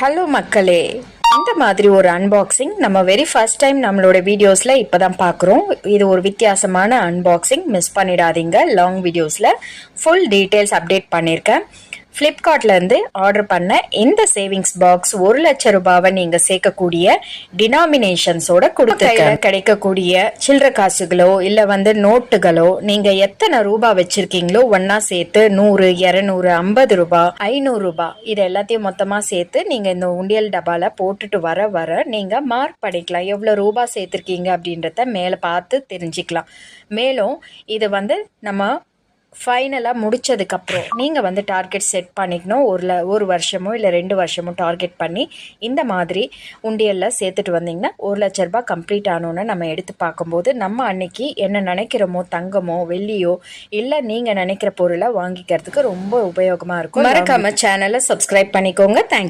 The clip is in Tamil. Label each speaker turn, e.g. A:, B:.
A: ஹலோ மக்களே. இந்த மாதிரி ஒரு அன்பாக்சிங் நம்ம வெரி ஃபர்ஸ்ட் டைம் நம்மளோட வீடியோஸில் இப்போ தான் பார்க்குறோம் இது ஒரு வித்தியாசமான அன்பாக்சிங் மிஸ் பண்ணிடாதீங்க. லாங் வீடியோஸில் ஃபுல் டீட்டெயில்ஸ் அப்டேட் பண்ணியிருக்கேன் ஃப்ளிப்கார்ட்லேருந்து ஆர்டர் பண்ண இந்த சேவிங்ஸ் பாக்ஸ் ஒரு லட்ச ரூபாவை நீங்கள் சேர்க்கக்கூடிய டினாமினேஷன்ஸோட கொடுத்துருக்க கிடைக்கக்கூடிய சில்லற காசுகளோ இல்லை வந்து நோட்டுகளோ நீங்கள் எத்தனை ரூபாய் வச்சுருக்கீங்களோ ஒன்றா சேர்த்து நூறு இரநூறு ஐம்பது ரூபாய் ஐநூறு ரூபாய் இது எல்லாத்தையும் மொத்தமாக சேர்த்து நீங்கள் இந்த உண்டியல் டப்பாவில் போட்டுட்டு வர வர நீங்கள் மார்க் பண்ணிக்கலாம். எவ்வளோ ரூபாய் சேர்த்துருக்கீங்க அப்படின்றத மேலே பார்த்து தெரிஞ்சுக்கலாம். மேலும் இது வந்து நம்ம ஃபைனலாக முடிச்சதுக்கப்புறம் நீங்கள் வந்து டார்கெட் செட் பண்ணிக்கணும். ஒரு ஒரு வருஷமோ இல்லை ரெண்டு வருஷமோ டார்கெட் பண்ணி இந்த மாதிரி உண்டியலில் சேர்த்துட்டு வந்தீங்கன்னா ஒரு லட்ச ரூபாய் கம்ப்ளீட் ஆனோன்னு நம்ம எடுத்து பார்க்கும்போது நம்ம அன்னைக்கு என்ன நினைக்கிறோமோ தங்கமோ வெள்ளியோ இல்லை நீங்கள் நினைக்கிற பொருளை வாங்கிக்கிறதுக்கு ரொம்ப உபயோகமாக இருக்கும். மறக்காமல் சேனலை சப்ஸ்கிரைப் பண்ணிக்கோங்க. தேங்க்யூ